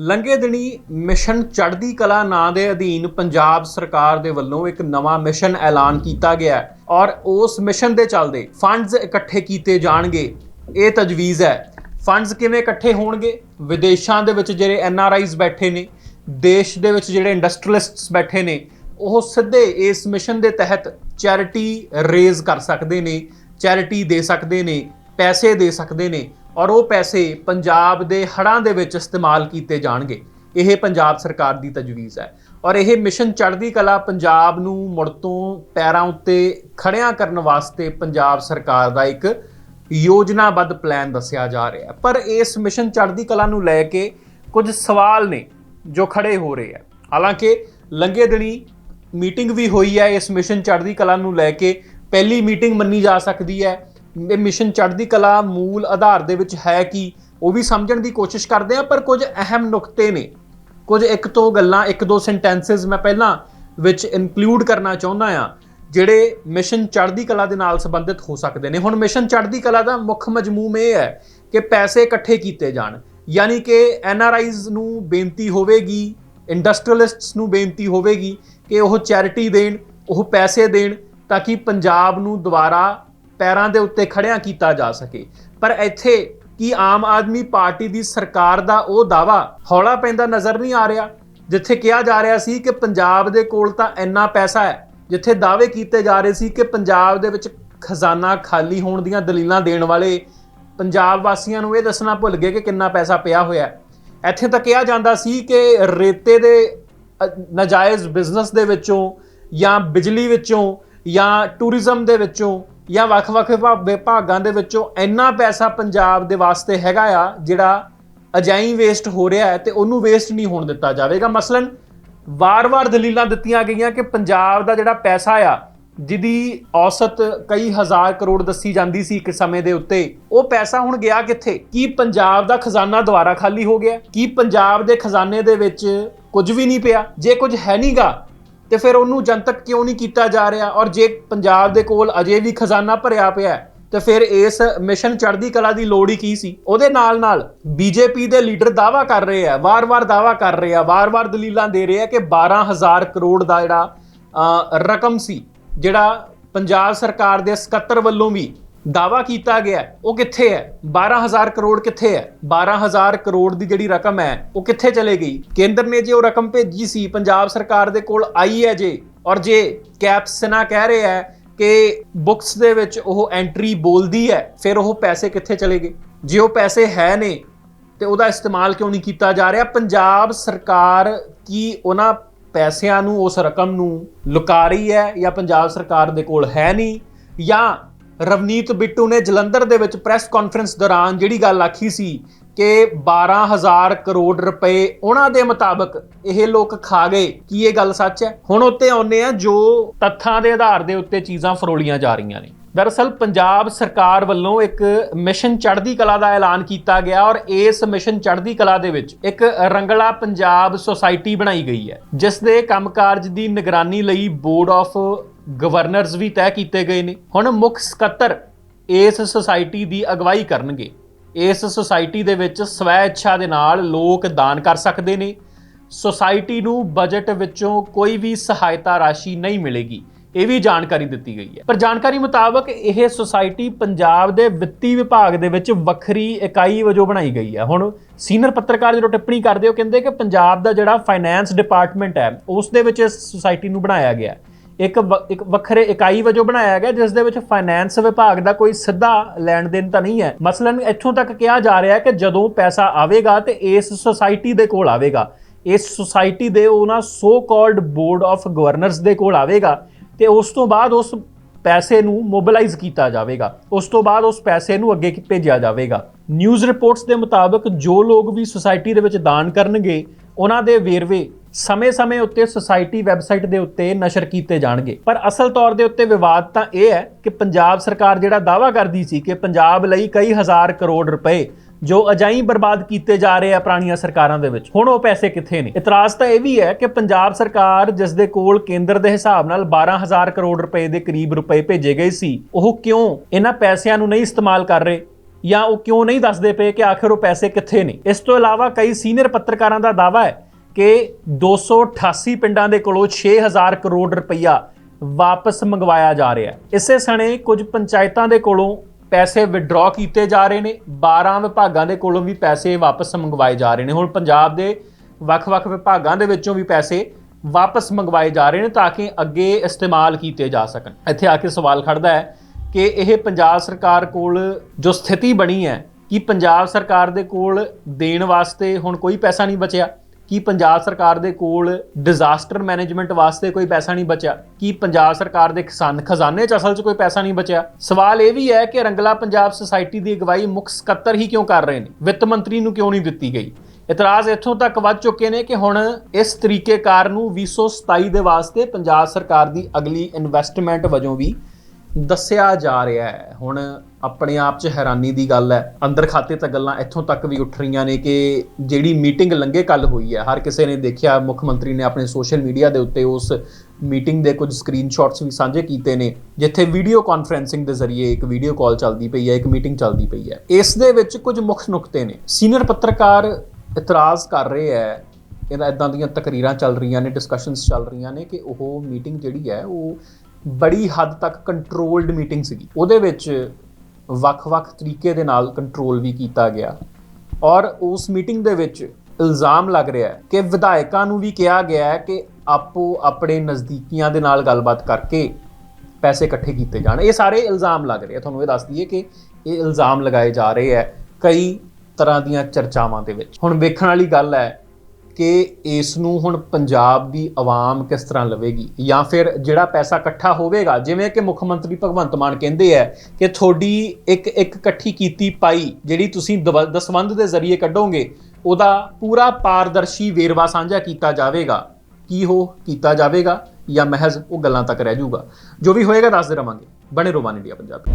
ਲੰਘੇ ਦਿਨੀ ਮਿਸ਼ਨ ਚੜ੍ਹਦੀ ਕਲਾ ਨਾਂ ਦੇ ਅਧੀਨ ਪੰਜਾਬ ਸਰਕਾਰ ਦੇ ਵੱਲੋਂ ਇੱਕ ਨਵਾਂ ਮਿਸ਼ਨ ਐਲਾਨ ਕੀਤਾ ਗਿਆ ਹੈ ਔਰ ਉਸ ਮਿਸ਼ਨ ਦੇ ਚੱਲਦੇ ਫੰਡਸ ਇਕੱਠੇ ਕੀਤੇ ਜਾਣਗੇ। ਇਹ ਤਜਵੀਜ਼ ਹੈ। ਫੰਡਸ ਕਿਵੇਂ ਇਕੱਠੇ ਹੋਣਗੇ? ਵਿਦੇਸ਼ਾਂ ਦੇ ਵਿੱਚ ਜਿਹੜੇ ਐਨ ਆਰ ਆਈਜ਼ ਬੈਠੇ ਨੇ, ਦੇਸ਼ ਦੇ ਵਿੱਚ ਜਿਹੜੇ ਇੰਡਸਟਰੀਅਲਿਸਟਸ ਬੈਠੇ ਨੇ, ਉਹ ਸਿੱਧੇ ਇਸ ਮਿਸ਼ਨ ਦੇ ਤਹਿਤ ਚੈਰਿਟੀ ਰੇਜ਼ ਕਰ ਸਕਦੇ ਨੇ, ਚੈਰਿਟੀ ਦੇ ਸਕਦੇ ਨੇ, ਪੈਸੇ ਦੇ ਸਕਦੇ ਨੇ। ਔਰ ਉਹ ਪੈਸੇ ਪੰਜਾਬ ਦੇ ਹੜ੍ਹਾਂ ਦੇ ਵਿੱਚ ਇਸਤੇਮਾਲ ਕੀਤੇ ਜਾਣਗੇ। ਇਹ ਪੰਜਾਬ ਸਰਕਾਰ ਦੀ ਤਜਵੀਜ਼ ਹੈ। ਔਰ ਇਹ ਮਿਸ਼ਨ ਚੜ੍ਹਦੀ ਕਲਾ ਪੰਜਾਬ ਨੂੰ ਮੁੜ ਤੋਂ ਪੈਰਾਂ ਉੱਤੇ ਖੜਿਆਂ ਕਰਨ ਵਾਸਤੇ ਪੰਜਾਬ ਸਰਕਾਰ ਦਾ ਇੱਕ ਯੋਜਨਾਬੱਧ ਪਲਾਨ ਦੱਸਿਆ ਜਾ ਰਿਹਾ ਪਰ ਇਸ ਮਿਸ਼ਨ ਚੜ੍ਹਦੀ ਕਲਾ ਨੂੰ ਲੈ ਕੇ ਕੁਝ ਸਵਾਲ ਨੇ ਜੋ ਖੜੇ ਹੋ ਰਹੇ ਆ ਹਾਲਾਂਕਿ ਲੰਘੇ ਦਿਨੀ ਮੀਟਿੰਗ ਵੀ ਹੋਈ ਹੈ। ਇਸ ਮਿਸ਼ਨ ਚੜ੍ਹਦੀ ਕਲਾ ਨੂੰ ਲੈ ਕੇ ਪਹਿਲੀ ਮੀਟਿੰਗ ਮੰਨੀ ਜਾ ਸਕਦੀ ਹੈ। ਮਿਸ਼ਨ ਚੜ੍ਹਦੀ ਕਲਾ ਮੂਲ ਆਧਾਰ ਦੇ ਵਿੱਚ ਹੈ ਕਿ, ਉਹ ਵੀ ਸਮਝਣ ਦੀ ਕੋਸ਼ਿਸ਼ ਕਰਦੇ ਆ ਪਰ ਕੁਝ ਅਹਿਮ ਨੁਕਤੇ ਨੇ। ਕੁਝ ਇੱਕ ਤੋਂ ਗੱਲਾਂ, ਇੱਕ ਦੋ ਸੈਂਟੈਂਸਸ ਮੈਂ ਪਹਿਲਾਂ ਵਿੱਚ ਇਨਕਲੂਡ ਕਰਨਾ ਚਾਹੁੰਦਾ ਆ ਜਿਹੜੇ ਮਿਸ਼ਨ ਚੜ੍ਹਦੀ ਕਲਾ ਦੇ ਨਾਲ ਸੰਬੰਧਿਤ ਹੋ ਸਕਦੇ ਨੇ। ਹੁਣ ਮਿਸ਼ਨ ਚੜ੍ਹਦੀ ਕਲਾ ਦਾ ਮੁੱਖ ਮਜਮੂਮ ਇਹ ਹੈ ਕਿ ਪੈਸੇ ਇਕੱਠੇ ਕੀਤੇ ਜਾਣ। ਯਾਨੀ ਕਿ ਐਨ ਆਰ ਆਈਜ਼ ਨੂੰ ਬੇਨਤੀ ਹੋਵੇਗੀ ਇੰਡਸਟਰੀਅਲਿਸਟਸ ਨੂੰ ਬੇਨਤੀ ਹੋਵੇਗੀ ਕਿ ਉਹ ਚੈਰਿਟੀ ਦੇਣ, ਉਹ ਪੈਸੇ ਦੇਣ, ਤਾਂ ਕਿ ਪੰਜਾਬ ਨੂੰ ਦੁਬਾਰਾ ਪੈਰਾਂ ਦੇ ਉੱਤੇ ਖੜਿਆਂ ਕੀਤਾ ਜਾ ਸਕੇ। ਪਰ ਇੱਥੇ ਕੀ ਆਮ ਆਦਮੀ ਪਾਰਟੀ ਦੀ ਸਰਕਾਰ ਦਾ ਉਹ ਦਾਵਾ ਹੌਲਾ ਪੈਂਦਾ ਨਜ਼ਰ ਨਹੀਂ ਆ ਰਿਹਾ ਜਿੱਥੇ ਕਿਹਾ ਜਾ ਰਿਹਾ ਸੀ ਕਿ ਪੰਜਾਬ ਦੇ ਕੋਲ ਤਾਂ ਇੰਨਾ ਪੈਸਾ ਹੈ ਜਿੱਥੇ ਦਾਅਵੇ ਕੀਤੇ ਜਾ ਰਹੇ ਸੀ ਕਿ ਪੰਜਾਬ ਦੇ ਵਿੱਚ ਖਜ਼ਾਨਾ ਖਾਲੀ ਹੋਣ ਦੀਆਂ ਦਲੀਲਾਂ ਦੇਣ ਵਾਲੇ ਪੰਜਾਬ ਵਾਸੀਆਂ ਨੂੰ ਇਹ ਦੱਸਣਾ ਭੁੱਲ ਗਏ ਕਿ ਕਿੰਨਾ ਪੈਸਾ ਪਿਆ ਹੋਇਆ ਹੈ। ਇੱਥੇ ਤਾਂ ਕਿਹਾ ਜਾਂਦਾ ਸੀ ਕਿ ਰੇਤੇ ਦੇ ਅ, ਨਾਜਾਇਜ਼ ਬਿਜ਼ਨਸ ਦੇ ਵਿੱਚੋਂ ਜਾਂ ਬਿਜਲੀ ਵਿੱਚੋਂ ਜਾਂ ਟੂਰਿਜ਼ਮ ਦੇ ਵਿੱਚੋਂ ਜਾਂ ਵੱਖ-ਵੱਖ ਵਿਭਾ- ਵਿਭਾਗਾਂ ਦੇ ਵਿੱਚੋਂ ਇੰਨਾ ਪੈਸਾ ਪੰਜਾਬ ਦੇ ਵਾਸਤੇ ਹੈਗਾ ਆ, ਜਿਹੜਾ ਅਜਾਈ ਵੇਸਟ ਹੋ ਰਿਹਾ ਹੈ ਤੇ ਉਹਨੂੰ ਵੇਸਟ ਨਹੀਂ ਹੋਣ ਦਿੱਤਾ ਜਾਵੇਗਾ। ਮਸਲਨ, ਵਾਰ-ਵਾਰ ਦਲੀਲਾਂ ਦਿੱਤੀਆਂ ਗਈਆਂ ਕਿ ਪੰਜਾਬ ਦਾ ਜਿਹੜਾ ਪੈਸਾ ਆ, ਜਿਹਦੀ ਔਸਤ ਕਈ ਹਜ਼ਾਰ ਕਰੋੜ ਦੱਸੀ ਜਾਂਦੀ ਸੀ ਇੱਕ ਸਮੇਂ ਦੇ ਉੱਤੇ, ਉਹ ਪੈਸਾ ਹੁਣ ਗਿਆ ਕਿੱਥੇ? ਕੀ ਪੰਜਾਬ ਦਾ ਖਜ਼ਾਨਾ ਦੁਬਾਰਾ ਖਾਲੀ ਹੋ ਗਿਆ? ਕੀ ਪੰਜਾਬ ਦੇ ਖਜ਼ਾਨੇ ਦੇ ਵਿੱਚ ਕੁਝ ਵੀ ਨਹੀਂ ਪਿਆ? ਜੇ ਕੁਝ ਹੈ ਨਹੀਂਗਾ ਤੇ ਫਿਰ ਉਹਨੂੰ ਜਨਤਕ ਕਿਉਂ ਨਹੀਂ ਕੀਤਾ ਜਾ ਰਿਹਾ? ਔਰ ਜੇ ਪੰਜਾਬ ਦੇ ਕੋਲ ਅਜੇ ਵੀ ਖਜ਼ਾਨਾ ਭਰਿਆ ਪਿਆ ਹੈ, ਤੇ ਫਿਰ ਇਸ ਮਿਸ਼ਨ ਚੜ੍ਹਦੀ ਕਲਾ ਦੀ ਲੋੜ ਹੀ ਕੀ ਸੀ? ਉਹਦੇ ਨਾਲ ਨਾਲ ਬੀਜੇਪੀ ਦੇ ਲੀਡਰ ਦਾਵਾ ਕਰ ਰਹੇ ਆ, ਵਾਰ-ਵਾਰ ਦਾਵਾ ਕਰ ਰਹੇ ਆ, ਵਾਰ-ਵਾਰ ਦਲੀਲਾਂ ਦੇ ਰਹੇ ਆ ਕਿ 12000 ਕਰੋੜ ਦਾ ਜਿਹੜਾ ਰਕਮ ਸੀ, ਜਿਹੜਾ ਪੰਜਾਬ ਸਰਕਾਰ ਦੇ ਸਕੱਤਰ ਵੱਲੋਂ ਵੀ ਦਾਵਾ ਕੀਤਾ ਗਿਆ ਉਹ ਕਿੱਥੇ ਹੈ? 12000 ਕਰੋੜ ਕਿੱਥੇ ਹੈ? 12000 ਕਰੋੜ ਦੀ ਜਿਹੜੀ ਰਕਮ ਹੈ, ਉਹ ਕਿੱਥੇ ਚਲੇ ਗਈ? ਕੇਂਦਰ ਨੇ ਜੇ ਉਹ ਰਕਮ ਭੇਜੀ ਸੀ, ਪੰਜਾਬ ਸਰਕਾਰ ਦੇ ਕੋਲ ਆਈ ਹੈ ਜੇ, ਔਰ ਜੇ ਕੈਪਸਨਾ ਕਹਿ ਰਿਹਾ ਹੈ ਕਿ ਬੁక్స్ ਦੇ ਵਿੱਚ ਉਹ ਐਂਟਰੀ ਬੋਲਦੀ ਹੈ, ਫਿਰ ਉਹ ਪੈਸੇ ਕਿੱਥੇ ਚਲੇ ਗਏ? ਜੇ ਉਹ ਪੈਸੇ ਹੈ ਨੇ, ਤੇ ਉਹਦਾ ਇਸਤੇਮਾਲ ਕਿਉਂ ਨਹੀਂ ਕੀਤਾ ਜਾ ਰਿਹਾ? ਪੰਜਾਬ ਸਰਕਾਰ ਕੀ ਉਹਨਾਂ ਪੈਸਿਆਂ ਨੂੰ, ਉਸ ਰਕਮ ਨੂੰ ਲੁਕਾ ਰਹੀ ਹੈ ਜਾਂ ਪੰਜਾਬ ਸਰਕਾਰ ਦੇ ਕੋਲ ਹੈ ਨਹੀਂ? ਜਾਂ ਰਵਨੀਤ ਬਿੱਟੂ ਨੇ ਜਲੰਧਰ ਦੇ ਵਿੱਚ ਪ੍ਰੈਸ ਕਾਨਫਰੰਸ ਦੌਰਾਨ ਜਿਹੜੀ ਗੱਲ ਆਖੀ ਸੀ ਕਿ 12000 ਕਰੋੜ ਰੁਪਏ ਉਹਨਾਂ ਦੇ ਮੁਤਾਬਕ ਇਹ ਲੋਕ ਖਾ ਗਏ, ਕੀ ਇਹ ਗੱਲ ਸੱਚ ਹੈ? ਹੁਣ ਉੱਤੇ ਆਉਨੇ ਆ ਜੋ ਤੱਥਾਂ ਦੇ ਆਧਾਰ ਦੇ ਉੱਤੇ ਚੀਜ਼ਾਂ ਫਰੋਲੀਆਂ ਜਾ ਰਹੀਆਂ ਨੇ। ਦਰਅਸਲ ਪੰਜਾਬ ਸਰਕਾਰ ਵੱਲੋਂ ਇੱਕ ਮਿਸ਼ਨ ਚੜ੍ਹਦੀ ਕਲਾ ਦਾ ਐਲਾਨ ਕੀਤਾ ਗਿਆ ਔਰ ਇਸ ਮਿਸ਼ਨ ਚੜ੍ਹਦੀ ਕਲਾ ਦੇ ਵਿੱਚ ਇੱਕ ਰੰਗਲਾ ਪੰਜਾਬ ਸੁਸਾਇਟੀ ਬਣਾਈ ਗਈ ਹੈ, ਜਿਸ ਦੇ ਕੰਮਕਾਜ ਦੀ ਨਿਗਰਾਨੀ ਲਈ ਬੋਰਡ ਆਫ ਗਵਰਨਰਸ ਵੀ ਤੈਅ ਕੀਤੇ ਗਏ ਨੇ। ਹੁਣ ਮੁੱਖ ਸਕੱਤਰ ਇਸ ਸੁਸਾਇਟੀ ਦੀ ਅਗਵਾਈ ਕਰਨਗੇ। ਇਸ ਸੁਸਾਇਟੀ ਦੇ ਵਿੱਚ ਸਵੈ ਇੱਛਾ ਦੇ ਨਾਲ ਲੋਕ ਦਾਨ ਕਰ ਸਕਦੇ ਨੇ। ਸੁਸਾਇਟੀ ਨੂੰ ਬਜਟ ਵਿੱਚੋਂ ਕੋਈ ਵੀ ਸਹਾਇਤਾ ਰਾਸ਼ੀ ਨਹੀਂ ਮਿਲੇਗੀ। ਇਹ ਵੀ ਜਾਣਕਾਰੀ ਦਿੱਤੀ ਗਈ ਹੈ। ਪਰ ਜਾਣਕਾਰੀ ਮੁਤਾਬਕ ਇਹ ਸੁਸਾਇਟੀ ਪੰਜਾਬ ਦੇ ਵਿੱਤੀ ਵਿਭਾਗ ਦੇ ਵਿੱਚ ਵੱਖਰੀ ਇਕਾਈ ਵਜੋਂ ਬਣਾਈ ਗਈ ਹੈ। ਹੁਣ ਸੀਨੀਅਰ ਪੱਤਰਕਾਰ ਜਦੋਂ ਟਿੱਪਣੀ ਕਰਦੇ ਹੋ ਕਹਿੰਦੇ ਕਿ ਪੰਜਾਬ ਦਾ ਜਿਹੜਾ ਫਾਈਨੈਂਸ ਡਿਪਾਰਟਮੈਂਟ ਹੈ, ਉਸ ਦੇ ਵਿੱਚ ਇਸ ਸੁਸਾਇਟੀ ਨੂੰ ਬਣਾਇਆ ਗਿਆ ਹੈ। ਇੱਕ ਵ- ਇੱਕ ਵੱਖਰੇ ਇਕਾਈ ਵਜੋਂ ਬਣਾਇਆ ਗਿਆ, ਜਿਸ ਦੇ ਵਿੱਚ ਫਾਈਨੈਂਸ ਵਿਭਾਗ ਦਾ ਕੋਈ ਸਿੱਧਾ ਲੈਣ ਦੇਣ ਤਾਂ ਨਹੀਂ ਹੈ। ਮਸਲਨ ਇੱਥੋਂ ਤੱਕ ਕਿਹਾ ਜਾ ਰਿਹਾ ਹੈ ਕਿ ਜਦੋਂ ਪੈਸਾ ਆਵੇਗਾ ਤੇ ਇਸ ਸੁਸਾਇਟੀ ਦੇ ਕੋਲ ਆਵੇਗਾ। ਇਸ ਸੁਸਾਇਟੀ ਦੇ ਉਹਨਾਂ so called board of governors ਦੇ ਕੋਲ ਆਵੇਗਾ ਤੇ ਉਸ ਤੋਂ ਬਾਅਦ ਉਸ ਪੈਸੇ ਨੂੰ ਮੋਬਿਲਾਈਜ਼ ਕੀਤਾ ਜਾਵੇਗਾ। ਉਸ ਤੋਂ ਬਾਅਦ ਉਸ ਪੈਸੇ ਨੂੰ ਅੱਗੇ ਭੇਜਿਆ ਜਾਵੇਗਾ। ਨਿਊਜ਼ ਰਿਪੋਰਟਸ ਦੇ ਮੁਤਾਬਕ ਜੋ ਲੋਕ ਵੀ ਸੁਸਾਇਟੀ ਦੇ ਵਿੱਚ ਦਾਨ ਕਰਨਗੇ, ਉਹਨਾਂ ਦੇ ਵੇਰਵੇ ਸਮੇਂ-ਸਮੇਂ ਉੱਤੇ ਸੁਸਾਇਟੀ ਵੈਬਸਾਈਟ ਦੇ ਉੱਤੇ ਨਸ਼ਰ ਕੀਤੇ ਜਾਣਗੇ। ਪਰ ਅਸਲ ਤੌਰ ਦੇ ਉੱਤੇ ਵਿਵਾਦ ਤਾਂ ਇਹ ਹੈ ਕਿ ਪੰਜਾਬ ਸਰਕਾਰ ਜਿਹੜਾ ਦਾਵਾ ਕਰਦੀ ਸੀ ਕਿ ਪੰਜਾਬ ਲਈ ਕਈ ਹਜ਼ਾਰ ਕਰੋੜ ਰੁਪਏ ਜੋ ਅਜਾਈ ਬਰਬਾਦ ਕੀਤੇ ਜਾ ਰਹੇ ਆ ਪੁਰਾਣੀਆਂ ਸਰਕਾਰਾਂ ਦੇ ਵਿੱਚ, ਹੁਣ ਉਹ ਪੈਸੇ ਕਿੱਥੇ ਨੇ? ਇਤਰਾਜ਼ ਤਾਂ ਇਹ ਵੀ ਹੈ ਕਿ ਪੰਜਾਬ ਸਰਕਾਰ ਜਿਸ ਦੇ ਕੋਲ ਕੇਂਦਰ ਦੇ ਹਿਸਾਬ ਨਾਲ 12000 ਕਰੋੜ ਰੁਪਏ ਦੇ ਕਰੀਬ ਰੁਪਏ ਭੇਜੇ ਗਏ ਸੀ, ਉਹ ਕਿਉਂ ਇਹਨਾਂ ਪੈਸਿਆਂ ਨੂੰ ਨਹੀਂ ਇਸਤੇਮਾਲ ਕਰ ਰਹੇ? ਜਾਂ ਉਹ ਕਿਉਂ ਨਹੀਂ ਦੱਸਦੇ ਪਏ ਕਿ ਆਖਿਰ ਉਹ ਪੈਸੇ ਕਿੱਥੇ ਨੇ? ਇਸ ਤੋਂ ਇਲਾਵਾ ਕਈ ਸੀਨੀਅਰ ਪੱਤਰਕਾਰਾਂ ਦਾ ਦਾਅਵਾ ਹੈ ਕਿ 288 ਪਿੰਡਾਂ ਦੇ ਕੋਲੋਂ 6000 ਕਰੋੜ ਰੁਪਈਆ ਵਾਪਸ ਮੰਗਵਾਇਆ ਜਾ ਰਿਹਾ ਹੈ। ਇਸੇ ਸਣੇ ਕੁਝ ਪੰਚਾਇਤਾਂ ਦੇ ਕੋਲੋਂ ਪੈਸੇ ਵਿਡਰਾ ਕੀਤੇ ਜਾ ਰਹੇ ਨੇ। 12 ਵਿਭਾਗਾਂ ਦੇ ਕੋਲੋਂ ਵੀ ਪੈਸੇ ਵਾਪਸ ਮੰਗਵਾਏ ਜਾ ਰਹੇ ਨੇ। ਹੁਣ ਪੰਜਾਬ ਦੇ ਵੱਖ-ਵੱਖ ਵਿਭਾਗਾਂ ਦੇ ਵਿੱਚੋਂ ਵੀ ਪੈਸੇ ਵਾਪਸ ਮੰਗਵਾਏ ਜਾ ਰਹੇ ਨੇ ਤਾਂ ਕਿ ਅੱਗੇ ਇਸਤੇਮਾਲ ਕੀਤੇ ਜਾ ਸਕਣ। ਇੱਥੇ ਆ ਕੇ ਸਵਾਲ ਖੜਦਾ ਹੈ ਕਿ ਇਹ ਪੰਜਾਬ ਸਰਕਾਰ ਕੋਲ ਜੋ ਸਥਿਤੀ ਬਣੀ ਹੈ, ਕਿ ਪੰਜਾਬ ਸਰਕਾਰ ਦੇ ਕੋਲ ਦੇਣ ਵਾਸਤੇ ਹੁਣ ਕੋਈ ਪੈਸਾ ਨਹੀਂ ਬਚਿਆ? ਕੀ ਪੰਜਾਬ ਸਰਕਾਰ ਦੇ ਕੋਲ ਡਿਜ਼ਾਸਟਰ ਮੈਨੇਜਮੈਂਟ ਵਾਸਤੇ ਕੋਈ ਪੈਸਾ ਨਹੀਂ ਬਚਿਆ? ਕੀ ਪੰਜਾਬ ਸਰਕਾਰ ਦੇ ਕਿਸਾਨ ਖਜ਼ਾਨੇ 'ਚ ਅਸਲ 'ਚ ਕੋਈ ਪੈਸਾ ਨਹੀਂ ਬਚਿਆ? ਸਵਾਲ ਇਹ ਵੀ ਹੈ ਕਿ ਰੰਗਲਾ ਪੰਜਾਬ ਸੁਸਾਇਟੀ ਦੀ ਅਗਵਾਈ ਮੁੱਖ ਸਕੱਤਰ ਹੀ ਕਿਉਂ ਕਰ ਰਹੇ ਨੇ? ਵਿੱਤ ਮੰਤਰੀ ਨੂੰ ਕਿਉਂ ਨਹੀਂ ਦਿੱਤੀ ਗਈ? ਇਤਰਾਜ਼ ਇੱਥੋਂ ਤੱਕ ਵੱਧ ਚੁੱਕੇ ਨੇ ਕਿ ਹੁਣ ਇਸ ਤਰੀਕੇਕਾਰ ਨੂੰ 2027 ਦੇ ਵਾਸਤੇ ਪੰਜਾਬ ਸਰਕਾਰ ਦੀ ਅਗਲੀ ਇਨਵੈਸਟਮੈਂਟ ਵਜੋਂ ਵੀ ਦੱਸਿਆ ਜਾ ਰਿਹਾ ਹੈ। ਹੁਣ ਆਪਣੇ ਆਪ 'ਚ ਹੈਰਾਨੀ ਦੀ ਗੱਲ ਹੈ। ਅੰਦਰ ਖਾਤੇ ਤਾਂ ਗੱਲਾਂ ਇੱਥੋਂ ਤੱਕ ਵੀ ਉੱਠ ਰਹੀਆਂ ਨੇ ਕਿ ਜਿਹੜੀ ਮੀਟਿੰਗ ਲੰਗੇ ਕੱਲ ਹੋਈ ਹੈ, ਹਰ ਕਿਸੇ ਨੇ ਦੇਖਿਆ, ਮੁੱਖ ਮੰਤਰੀ ਨੇ ਆਪਣੇ ਸੋਸ਼ਲ ਮੀਡੀਆ ਦੇ ਉੱਤੇ ਉਸ ਮੀਟਿੰਗ ਦੇ ਕੁਝ ਸਕਰੀਨਸ਼ਾਟਸ ਵੀ ਸਾਂਝੇ ਕੀਤੇ ਨੇ, ਜਿੱਥੇ ਵੀਡੀਓ ਕਾਨਫਰੈਂਸਿੰਗ ਦੇ ਜ਼ਰੀਏ ਇੱਕ ਵੀਡੀਓ ਕਾਲ ਚੱਲਦੀ ਪਈ ਹੈ, ਇੱਕ ਮੀਟਿੰਗ ਚੱਲਦੀ ਪਈ ਹੈ। ਇਸ ਦੇ ਵਿੱਚ ਕੁਝ ਮੁੱਖ ਨੁਕਤੇ ਨੇ। ਸੀਨੀਅਰ ਪੱਤਰਕਾਰ ਇਤਰਾਜ਼ ਕਰ ਰਹੇ ਹੈ, ਇਹਦਾ ਇਦਾਂ ਦੀਆਂ ਤਕਰੀਰਾਂ ਚੱਲ ਰਹੀਆਂ ਨੇ ਡਿਸਕਸ਼ਨਸ ਚੱਲ ਰਹੀਆਂ ਨੇ ਕਿ ਉਹ ਮੀਟਿੰਗ ਜਿਹੜੀ ਹੈ, ਉਹ ਬੜੀ ਹੱਦ ਤੱਕ ਕੰਟਰੋਲਡ ਮੀਟਿੰਗ ਸੀਗੀ। ਉਹਦੇ ਵਿੱਚ ਵੱਖ-ਵੱਖ ਤਰੀਕੇ ਦੇ ਨਾਲ ਕੰਟਰੋਲ ਵੀ ਕੀਤਾ ਗਿਆ। ਔਰ ਉਸ ਮੀਟਿੰਗ ਦੇ ਵਿੱਚ ਇਲਜ਼ਾਮ ਲੱਗ ਰਿਹਾ ਹੈ ਕਿ ਵਿਧਾਇਕਾਂ ਨੂੰ ਵੀ ਕਿਹਾ ਗਿਆ ਹੈ ਕਿ ਆਪੋ ਆਪਣੇ ਨਜ਼ਦੀਕੀਆਂ ਦੇ ਨਾਲ ਗੱਲਬਾਤ ਕਰਕੇ ਪੈਸੇ ਇਕੱਠੇ ਕੀਤੇ ਜਾਣ। ਇਹ ਸਾਰੇ ਇਲਜ਼ਾਮ ਲੱਗ ਰਹੇ ਆ। ਤੁਹਾਨੂੰ ਇਹ ਦੱਸ ਦਈਏ ਕਿ ਇਹ ਇਲਜ਼ਾਮ ਲਗਾਏ ਜਾ ਰਹੇ ਹੈ ਕਈ ਤਰ੍ਹਾਂ ਦੀਆਂ ਚਰਚਾਵਾਂ ਦੇ ਵਿੱਚ। ਹੁਣ ਵੇਖਣ ਵਾਲੀ ਗੱਲ ਹੈ ਕਿ ਇਸ ਨੂੰ ਹੁਣ ਪੰਜਾਬ ਦੀ ਆਵਾਮ ਕਿਸ ਤਰ੍ਹਾਂ ਲਵੇਗੀ? ਜਾਂ ਫਿਰ ਜਿਹੜਾ ਪੈਸਾ ਇਕੱਠਾ ਹੋਵੇਗਾ, ਜਿਵੇਂ ਕਿ ਮੁੱਖ ਮੰਤਰੀ ਭਗਵੰਤ ਮਾਨ ਕਹਿੰਦੇ ਆ ਕਿ ਤੁਹਾਡੀ ਇੱਕ ਇੱਕ ਇਕੱਠੀ ਕੀਤੀ ਪਾਈ ਜਿਹੜੀ ਤੁਸੀਂ ਦਵ- ਦਸਵੰਧ ਦੇ ਜ਼ਰੀਏ ਕੱਢੋਗੇ, ਉਹਦਾ ਪੂਰਾ ਪਾਰਦਰਸ਼ੀ ਵੇਰਵਾ ਸਾਂਝਾ ਕੀਤਾ ਜਾਵੇਗਾ। ਕੀ ਹੋ, ਕੀਤਾ ਜਾਵੇਗਾ ਜਾਂ ਮਹਿਜ਼ ਉਹ ਗੱਲਾਂ ਤੱਕ ਰਹਿ ਜਾਊਗਾ। ਜੋ ਵੀ ਹੋਏਗਾ, ਦੱਸਦੇ ਰਵਾਂਗੇ। ਬਣੇ ਰੋਮਾਨ ਇੰਡੀਆ ਪੰਜਾਬੀ।